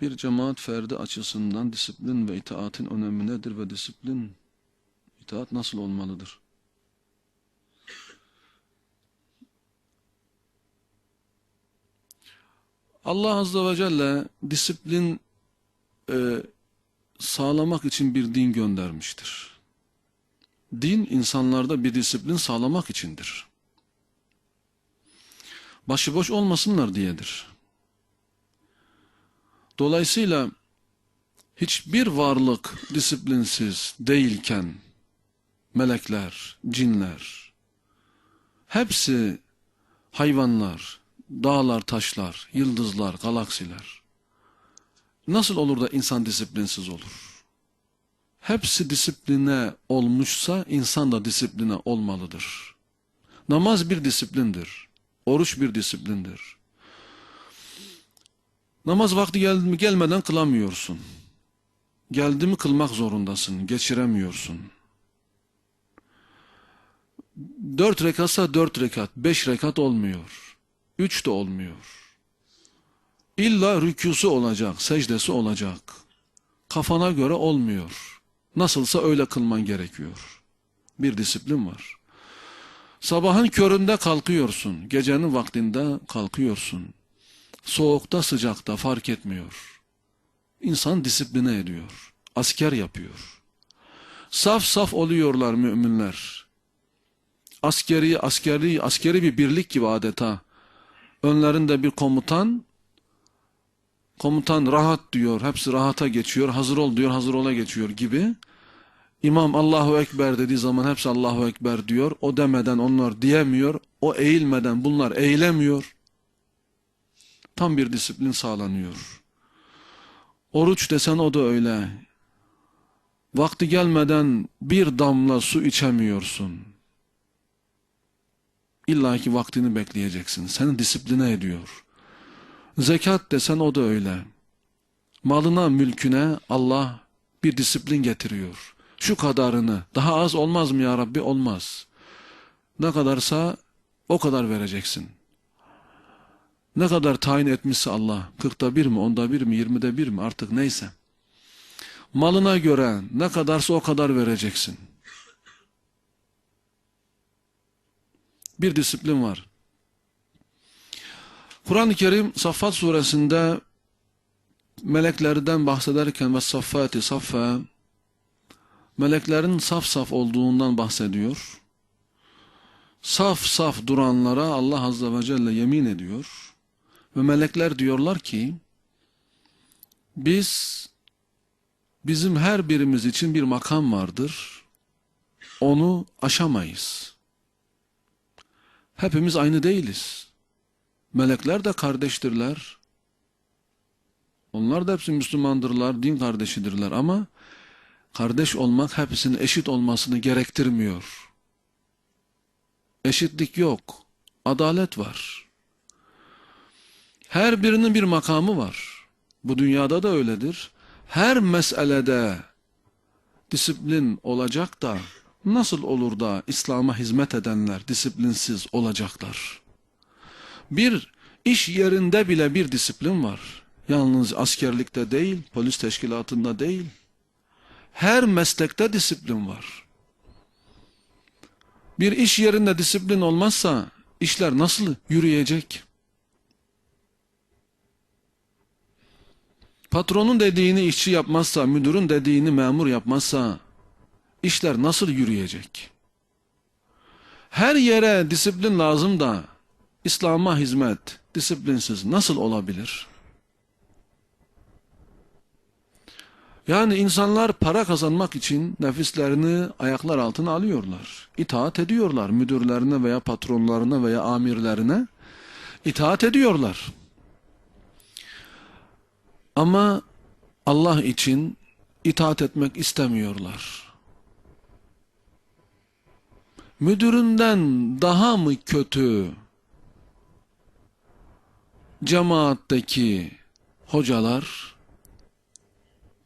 Bir cemaat ferdi açısından disiplin ve itaatin önemi nedir ve disiplin, itaat nasıl olmalıdır? Allah Azze ve Celle disiplin e, sağlamak için bir din göndermiştir. Din insanlarda bir disiplin sağlamak içindir. Başıboş olmasınlar diyedir. Dolayısıyla hiçbir varlık disiplinsiz değilken melekler, cinler hepsi hayvanlar, dağlar, taşlar, yıldızlar, galaksiler nasıl olur da insan disiplinsiz olur? Hepsi disipline olmuşsa insan da disipline olmalıdır. Namaz bir disiplindir. Oruç bir disiplindir. Namaz vakti mi gelmeden kılamıyorsun. Geldi mi kılmak zorundasın. Geçiremiyorsun. Dört rekatsa dört rekat. Beş rekat olmuyor. Üç de olmuyor. İlla rükûsu olacak. Secdesi olacak. Kafana göre olmuyor. Nasılsa öyle kılman gerekiyor. Bir disiplin var. Sabahın köründe kalkıyorsun. Gecenin vaktinde kalkıyorsun. Soğukta sıcakta fark etmiyor. İnsan disipline ediyor. Asker yapıyor. Saf saf oluyorlar müminler. Askeri, askeri, askeri bir birlik gibi adeta. Önlerinde bir komutan, komutan rahat diyor, hepsi rahata geçiyor, hazır ol diyor, hazır ola geçiyor gibi. İmam Allahu Ekber dediği zaman hepsi Allahu Ekber diyor. O demeden onlar diyemiyor. O eğilmeden bunlar eğilemiyor. Tam bir disiplin sağlanıyor. Oruç desen o da öyle. Vakti gelmeden bir damla su içemiyorsun. İlla ki vaktini bekleyeceksin. Seni disipline ediyor. Zekat desen o da öyle. Malına, mülküne Allah bir disiplin getiriyor. Şu kadarını, daha az olmaz mı ya Rabbi? Olmaz. Ne kadarsa o kadar vereceksin. Ne kadar tayin etmişse Allah, kırkta bir mi, onda bir mi, yirmide bir mi artık neyse. Malına göre ne kadarsa o kadar vereceksin. Bir disiplin var. Kur'an-ı Kerim Saffat suresinde meleklerden bahsederken ve saffati saffa meleklerin saf saf olduğundan bahsediyor. Saf saf duranlara Allah Azze ve Celle yemin ediyor. Ve melekler diyorlar ki biz bizim her birimiz için bir makam vardır. Onu aşamayız. Hepimiz aynı değiliz. Melekler de kardeştirler. Onlar da hepsi Müslümandırlar, din kardeşidirler ama kardeş olmak hepsinin eşit olmasını gerektirmiyor. Eşitlik yok. Adalet var. Her birinin bir makamı var. Bu dünyada da öyledir. Her meselede disiplin olacak da nasıl olur da İslam'a hizmet edenler disiplinsiz olacaklar? Bir iş yerinde bile bir disiplin var. Yalnız askerlikte değil, polis teşkilatında değil. Her meslekte disiplin var. Bir iş yerinde disiplin olmazsa işler nasıl yürüyecek? Patronun dediğini işçi yapmazsa, müdürün dediğini memur yapmazsa işler nasıl yürüyecek? Her yere disiplin lazım da İslam'a hizmet disiplinsiz nasıl olabilir? Yani insanlar para kazanmak için nefislerini ayaklar altına alıyorlar. İtaat ediyorlar müdürlerine veya patronlarına veya amirlerine. itaat ediyorlar. Ama Allah için itaat etmek istemiyorlar. Müdüründen daha mı kötü cemaatteki hocalar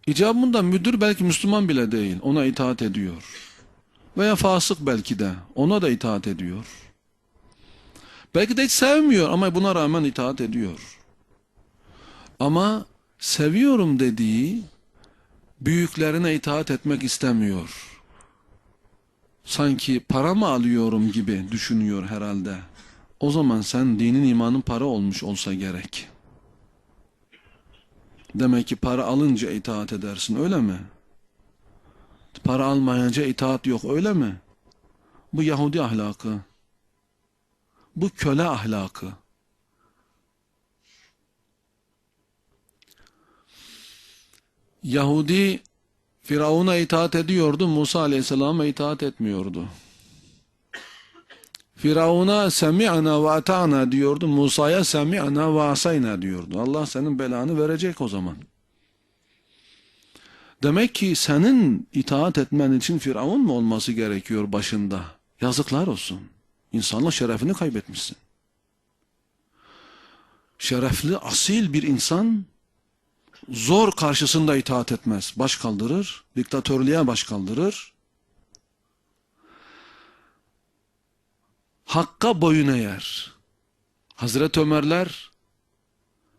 icabında müdür belki Müslüman bile değil ona itaat ediyor. Veya fasık belki de ona da itaat ediyor. Belki de hiç sevmiyor ama buna rağmen itaat ediyor. Ama seviyorum dediği büyüklerine itaat etmek istemiyor. Sanki para mı alıyorum gibi düşünüyor herhalde. O zaman sen dinin imanın para olmuş olsa gerek. Demek ki para alınca itaat edersin öyle mi? Para almayınca itaat yok öyle mi? Bu Yahudi ahlakı. Bu köle ahlakı. Yahudi Firavun'a itaat ediyordu, Musa Aleyhisselam'a itaat etmiyordu. Firavun'a semi'na ve ata'na diyordu, Musa'ya semi'na ve asayna diyordu. Allah senin belanı verecek o zaman. Demek ki senin itaat etmen için Firavun mu olması gerekiyor başında? Yazıklar olsun. İnsanlık şerefini kaybetmişsin. Şerefli, asil bir insan zor karşısında itaat etmez. Baş kaldırır, diktatörlüğe baş kaldırır. Hakka boyun eğer. Hazreti Ömerler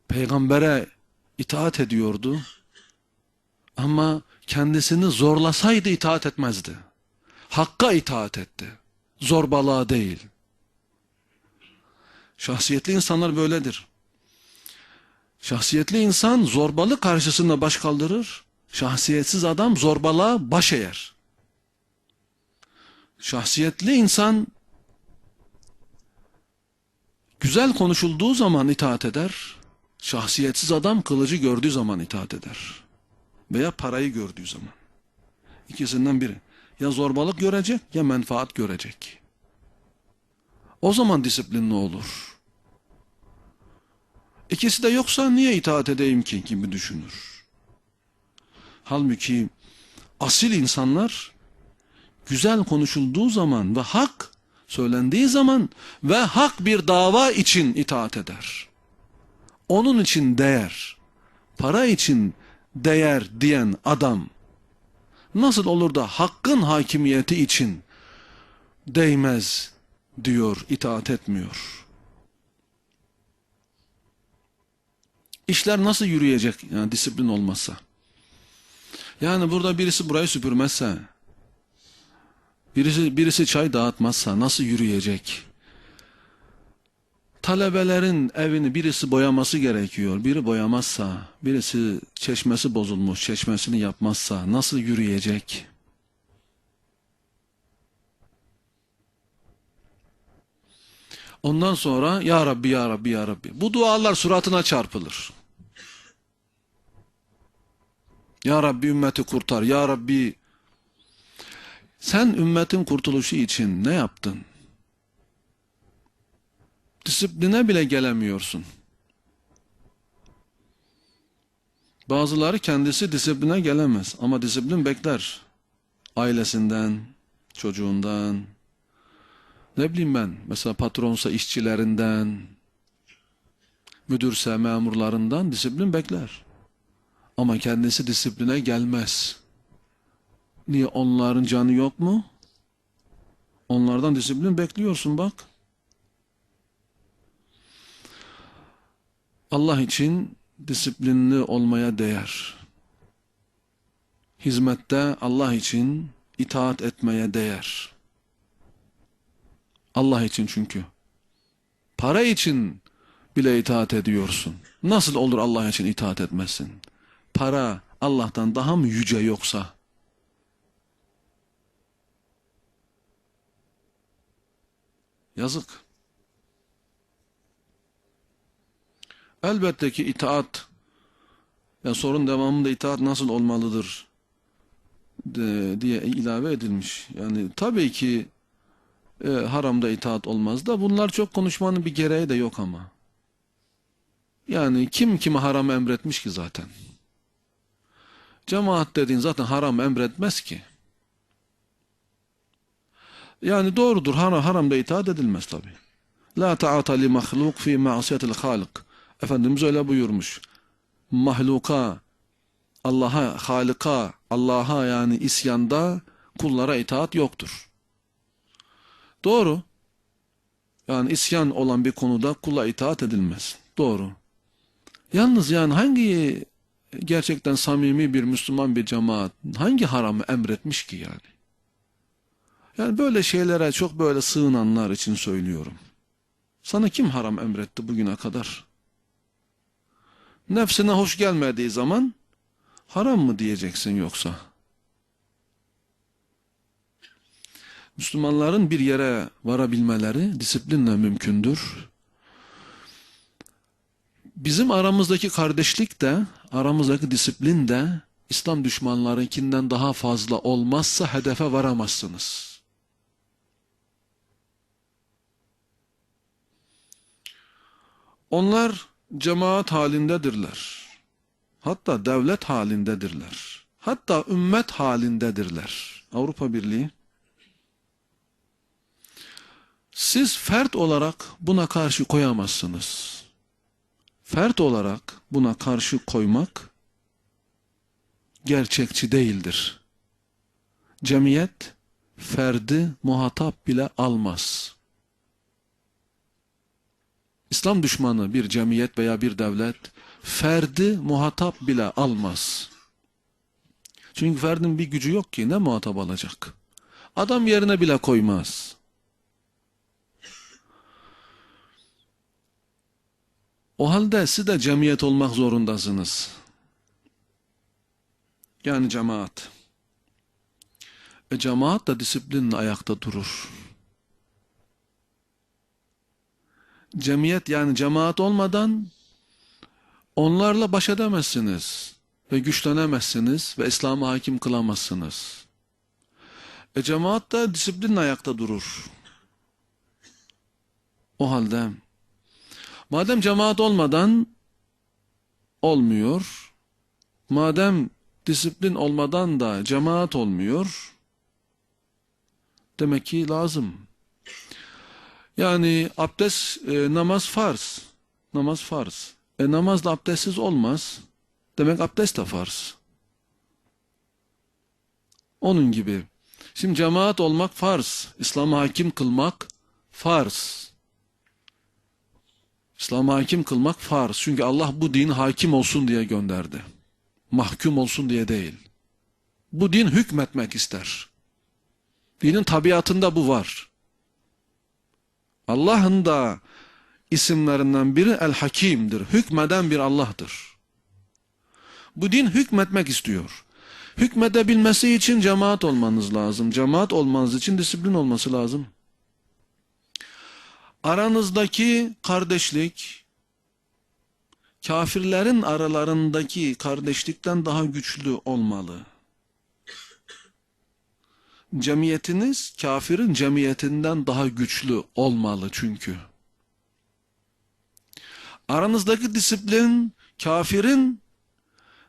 peygambere itaat ediyordu. Ama kendisini zorlasaydı itaat etmezdi. Hakka itaat etti. Zorbalığa değil. Şahsiyetli insanlar böyledir. Şahsiyetli insan zorbalık karşısında baş kaldırır. Şahsiyetsiz adam zorbalığa baş eğer. Şahsiyetli insan güzel konuşulduğu zaman itaat eder. Şahsiyetsiz adam kılıcı gördüğü zaman itaat eder. Veya parayı gördüğü zaman. İkisinden biri. Ya zorbalık görecek ya menfaat görecek. O zaman disiplinli olur. İkisi de yoksa niye itaat edeyim ki gibi düşünür. Halbuki asil insanlar güzel konuşulduğu zaman ve hak söylendiği zaman ve hak bir dava için itaat eder. Onun için değer, para için değer diyen adam nasıl olur da hakkın hakimiyeti için değmez diyor, itaat etmiyor. İşler nasıl yürüyecek yani disiplin olmazsa? Yani burada birisi burayı süpürmezse, birisi, birisi çay dağıtmazsa nasıl yürüyecek? Talebelerin evini birisi boyaması gerekiyor. Biri boyamazsa, birisi çeşmesi bozulmuş, çeşmesini yapmazsa nasıl yürüyecek? Ondan sonra Ya Rabbi, Ya Rabbi, Ya Rabbi. Bu dualar suratına çarpılır. Ya Rabbi ümmeti kurtar. Ya Rabbi sen ümmetin kurtuluşu için ne yaptın? Disipline bile gelemiyorsun. Bazıları kendisi disipline gelemez ama disiplin bekler. Ailesinden, çocuğundan, ne bileyim ben mesela patronsa işçilerinden, müdürse memurlarından disiplin bekler. Ama kendisi disipline gelmez. Niye onların canı yok mu? Onlardan disiplin bekliyorsun bak. Allah için disiplinli olmaya değer. Hizmette Allah için itaat etmeye değer. Allah için çünkü. Para için bile itaat ediyorsun. Nasıl olur Allah için itaat etmezsin? Para Allah'tan daha mı yüce yoksa? Yazık. Elbette ki itaat, ya sorun devamında itaat nasıl olmalıdır de, diye ilave edilmiş. Yani tabii ki e, haramda itaat olmaz da bunlar çok konuşmanın bir gereği de yok ama. Yani kim kime haram emretmiş ki zaten? Cemaat dediğin zaten haram emretmez ki. Yani doğrudur haram, haramda itaat edilmez tabi. La ta'ata li mahluk fi ma'siyetil halik. Efendimiz öyle buyurmuş. Mahluka, Allah'a, Halika, Allah'a yani isyanda kullara itaat yoktur. Doğru. Yani isyan olan bir konuda kula itaat edilmez. Doğru. Yalnız yani hangi gerçekten samimi bir Müslüman bir cemaat hangi haramı emretmiş ki yani? Yani böyle şeylere çok böyle sığınanlar için söylüyorum. Sana kim haram emretti bugüne kadar? Nefsine hoş gelmediği zaman haram mı diyeceksin yoksa? Müslümanların bir yere varabilmeleri disiplinle mümkündür. Bizim aramızdaki kardeşlik de, aramızdaki disiplin de İslam düşmanlarınkinden daha fazla olmazsa hedefe varamazsınız. Onlar cemaat halindedirler. Hatta devlet halindedirler. Hatta ümmet halindedirler. Avrupa Birliği. Siz fert olarak buna karşı koyamazsınız. Fert olarak buna karşı koymak gerçekçi değildir. Cemiyet ferdi muhatap bile almaz. İslam düşmanı bir cemiyet veya bir devlet ferdi muhatap bile almaz. Çünkü ferdin bir gücü yok ki ne muhatap alacak? Adam yerine bile koymaz. O halde siz de cemiyet olmak zorundasınız. Yani cemaat. E cemaat da disiplinle ayakta durur. Cemiyet yani cemaat olmadan onlarla baş edemezsiniz ve güçlenemezsiniz ve İslam'ı hakim kılamazsınız. E cemaat da disiplinle ayakta durur. O halde madem cemaat olmadan olmuyor, madem disiplin olmadan da cemaat olmuyor, demek ki lazım. Yani abdest, e, namaz farz. Namaz farz. E namaz da abdestsiz olmaz. Demek abdest de farz. Onun gibi. Şimdi cemaat olmak farz. İslam'a hakim kılmak farz. İslam'a hakim kılmak farz. Çünkü Allah bu din hakim olsun diye gönderdi. Mahkum olsun diye değil. Bu din hükmetmek ister. Dinin tabiatında bu var. Allah'ın da isimlerinden biri El Hakim'dir. Hükmeden bir Allah'tır. Bu din hükmetmek istiyor. Hükmedebilmesi için cemaat olmanız lazım. Cemaat olmanız için disiplin olması lazım. Aranızdaki kardeşlik, kafirlerin aralarındaki kardeşlikten daha güçlü olmalı. Cemiyetiniz kafirin cemiyetinden daha güçlü olmalı çünkü. Aranızdaki disiplin kafirin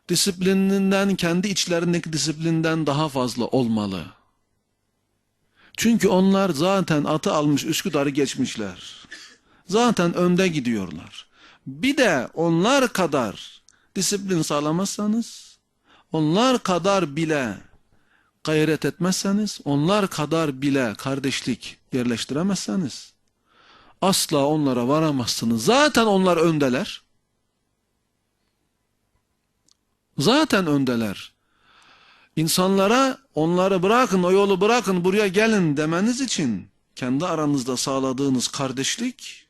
disiplininden, kendi içlerindeki disiplinden daha fazla olmalı. Çünkü onlar zaten atı almış Üsküdar'ı geçmişler. Zaten önde gidiyorlar. Bir de onlar kadar disiplin sağlamazsanız, onlar kadar bile gayret etmezseniz, onlar kadar bile kardeşlik yerleştiremezseniz, asla onlara varamazsınız. Zaten onlar öndeler. Zaten öndeler. İnsanlara onları bırakın, o yolu bırakın, buraya gelin demeniz için kendi aranızda sağladığınız kardeşlik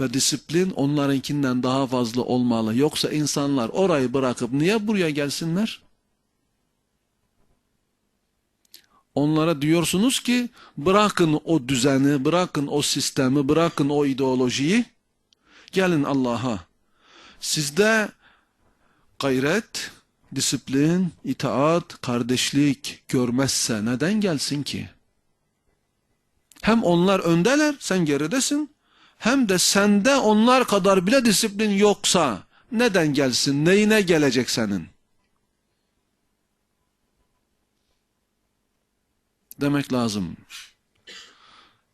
ve disiplin onlarınkinden daha fazla olmalı. Yoksa insanlar orayı bırakıp niye buraya gelsinler? Onlara diyorsunuz ki bırakın o düzeni, bırakın o sistemi, bırakın o ideolojiyi. Gelin Allah'a. Sizde gayret, disiplin, itaat, kardeşlik görmezse neden gelsin ki? Hem onlar öndeler, sen geridesin. Hem de sende onlar kadar bile disiplin yoksa neden gelsin, neyine gelecek senin? Demek lazım.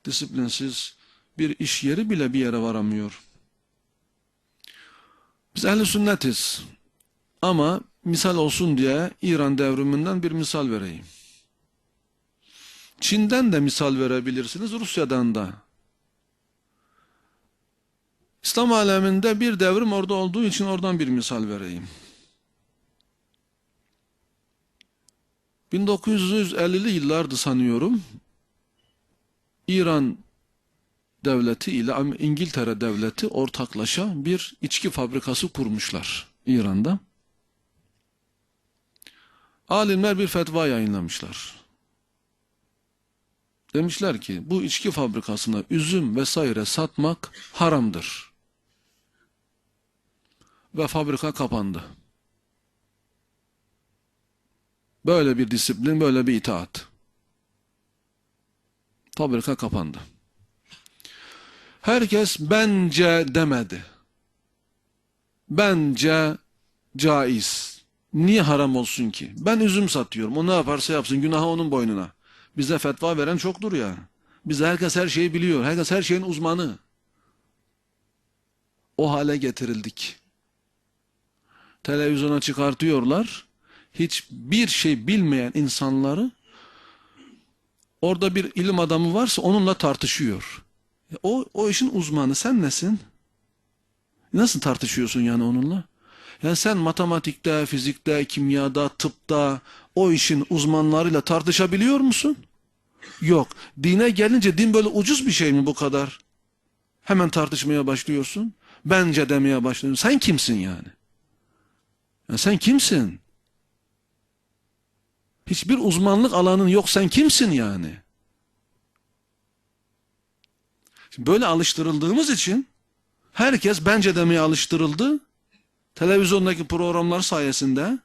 Disiplinsiz bir iş yeri bile bir yere varamıyor. Biz ehli sünnetiz. Ama misal olsun diye İran devriminden bir misal vereyim. Çin'den de misal verebilirsiniz, Rusya'dan da. İslam aleminde bir devrim orada olduğu için oradan bir misal vereyim. 1950'li yıllardı sanıyorum. İran devleti ile İngiltere devleti ortaklaşa bir içki fabrikası kurmuşlar İran'da. Alimler bir fetva yayınlamışlar. Demişler ki bu içki fabrikasına üzüm vesaire satmak haramdır. Ve fabrika kapandı. Böyle bir disiplin, böyle bir itaat. Fabrika kapandı. Herkes bence demedi. Bence caiz. Niye haram olsun ki? Ben üzüm satıyorum. O ne yaparsa yapsın. Günahı onun boynuna. Bize fetva veren çoktur ya. Bize herkes her şeyi biliyor. Herkes her şeyin uzmanı. O hale getirildik. Televizyona çıkartıyorlar. Hiçbir şey bilmeyen insanları orada bir ilim adamı varsa onunla tartışıyor. Ya O, o işin uzmanı sen nesin? Nasıl tartışıyorsun yani onunla? Yani sen matematikte, fizikte, kimyada, tıpta o işin uzmanlarıyla tartışabiliyor musun? Yok. Dine gelince din böyle ucuz bir şey mi bu kadar? Hemen tartışmaya başlıyorsun. Bence demeye başlıyorsun. Sen kimsin yani? Ya sen kimsin? Hiçbir uzmanlık alanın yok. Sen kimsin yani? Şimdi böyle alıştırıldığımız için herkes bence demeye alıştırıldı. Televizyondaki programlar sayesinde.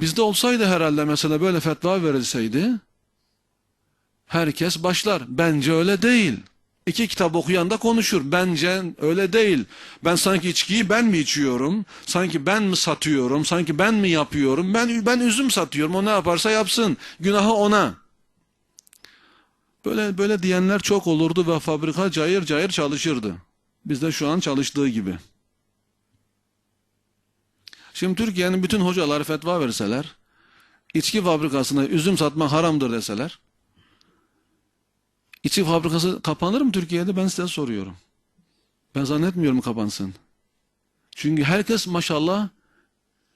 Bizde olsaydı herhalde mesela böyle fetva verilseydi herkes başlar. Bence öyle değil. İki kitap okuyan da konuşur. Bence öyle değil. Ben sanki içkiyi ben mi içiyorum? Sanki ben mi satıyorum? Sanki ben mi yapıyorum? Ben ben üzüm satıyorum. O ne yaparsa yapsın. Günahı ona. Böyle böyle diyenler çok olurdu ve fabrika cayır cayır çalışırdı. Bizde şu an çalıştığı gibi. Şimdi Türkiye'nin bütün hocaları fetva verseler, içki fabrikasına üzüm satmak haramdır deseler, içki fabrikası kapanır mı Türkiye'de ben size soruyorum. Ben zannetmiyorum kapansın. Çünkü herkes maşallah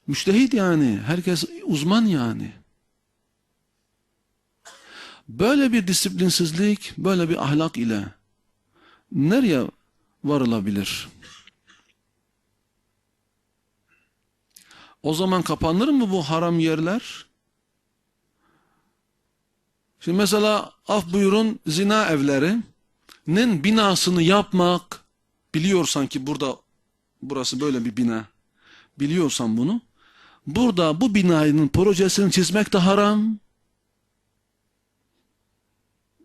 müştehit yani. Herkes uzman yani. Böyle bir disiplinsizlik, böyle bir ahlak ile nereye varılabilir? O zaman kapanır mı bu haram yerler? Şimdi mesela af buyurun zina evlerinin binasını yapmak biliyorsan ki burada burası böyle bir bina biliyorsan bunu burada bu binanın projesini çizmek de haram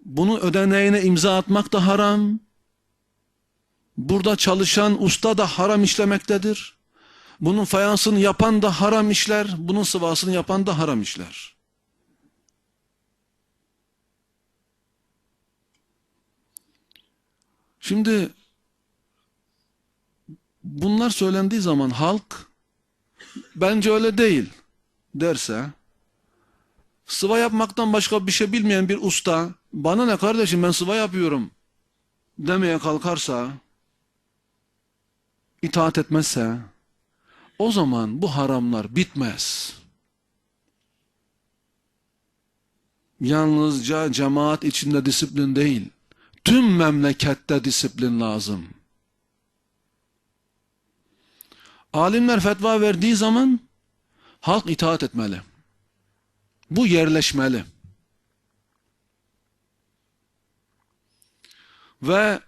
bunu ödeneğine imza atmak da haram burada çalışan usta da haram işlemektedir bunun fayansını yapan da haram işler bunun sıvasını yapan da haram işler. Şimdi bunlar söylendiği zaman halk bence öyle değil derse sıva yapmaktan başka bir şey bilmeyen bir usta bana ne kardeşim ben sıva yapıyorum demeye kalkarsa itaat etmezse o zaman bu haramlar bitmez. Yalnızca cemaat içinde disiplin değil tüm memlekette disiplin lazım. Alimler fetva verdiği zaman halk itaat etmeli. Bu yerleşmeli. Ve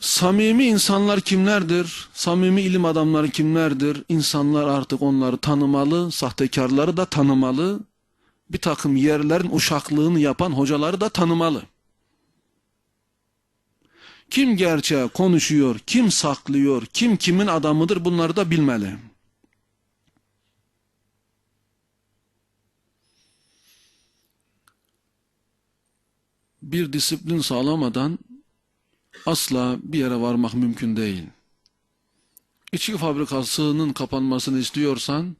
samimi insanlar kimlerdir? Samimi ilim adamları kimlerdir? İnsanlar artık onları tanımalı, sahtekarları da tanımalı. Bir takım yerlerin uşaklığını yapan hocaları da tanımalı. Kim gerçeği konuşuyor, kim saklıyor, kim kimin adamıdır bunları da bilmeli. Bir disiplin sağlamadan asla bir yere varmak mümkün değil. İçki fabrikasının kapanmasını istiyorsan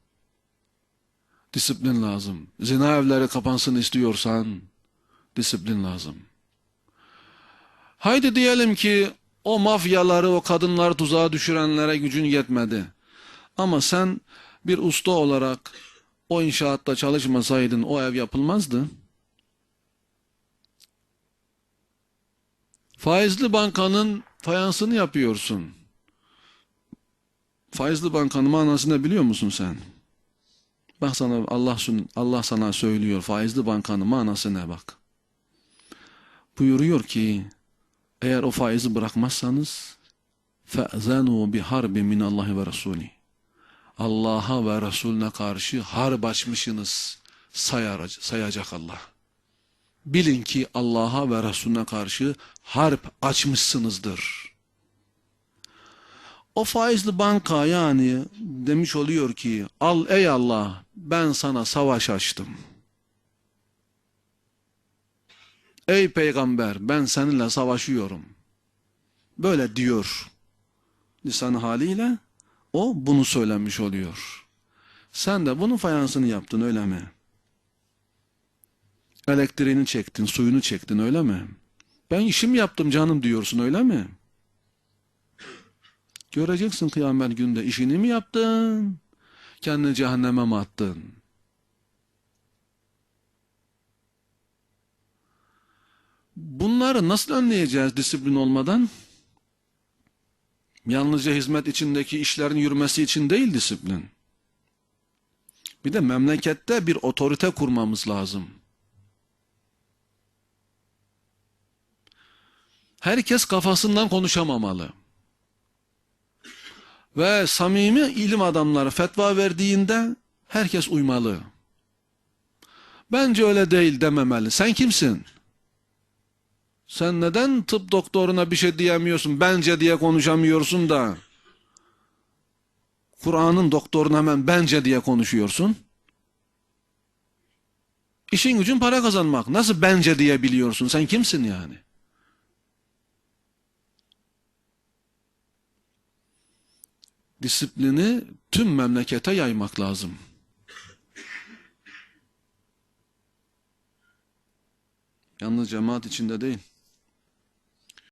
disiplin lazım. Zina evleri kapansın istiyorsan disiplin lazım. Haydi diyelim ki o mafyaları, o kadınları tuzağa düşürenlere gücün yetmedi. Ama sen bir usta olarak o inşaatta çalışmasaydın o ev yapılmazdı. Faizli bankanın fayansını yapıyorsun. Faizli bankanın manasını biliyor musun sen? Bak sana Allah sun- Allah sana söylüyor faizli bankanın manası ne bak. Buyuruyor ki eğer o faizi bırakmazsanız فَأْذَنُوا بِحَرْبٍ مِنَ اللّٰهِ وَرَسُولِهِ Allah'a ve Resulüne karşı harp açmışsınız sayar, sayacak Allah. Bilin ki Allah'a ve Resulüne karşı harp açmışsınızdır. O faizli banka yani demiş oluyor ki al ey Allah ben sana savaş açtım. Ey peygamber ben seninle savaşıyorum. Böyle diyor lisan haliyle o bunu söylemiş oluyor. Sen de bunun fayansını yaptın öyle mi? Elektriğini çektin, suyunu çektin öyle mi? Ben işim yaptım canım diyorsun öyle mi? Göreceksin kıyamet günde işini mi yaptın? Kendini cehenneme mi attın? Bunları nasıl önleyeceğiz disiplin olmadan? Yalnızca hizmet içindeki işlerin yürümesi için değil disiplin. Bir de memlekette bir otorite kurmamız lazım. Herkes kafasından konuşamamalı. Ve samimi ilim adamları fetva verdiğinde herkes uymalı. Bence öyle değil dememeli. Sen kimsin? Sen neden tıp doktoruna bir şey diyemiyorsun? Bence diye konuşamıyorsun da. Kur'an'ın doktoruna hemen bence diye konuşuyorsun. İşin gücün para kazanmak. Nasıl bence diyebiliyorsun? Sen kimsin yani? Disiplini tüm memlekete yaymak lazım. Yalnız cemaat içinde değil.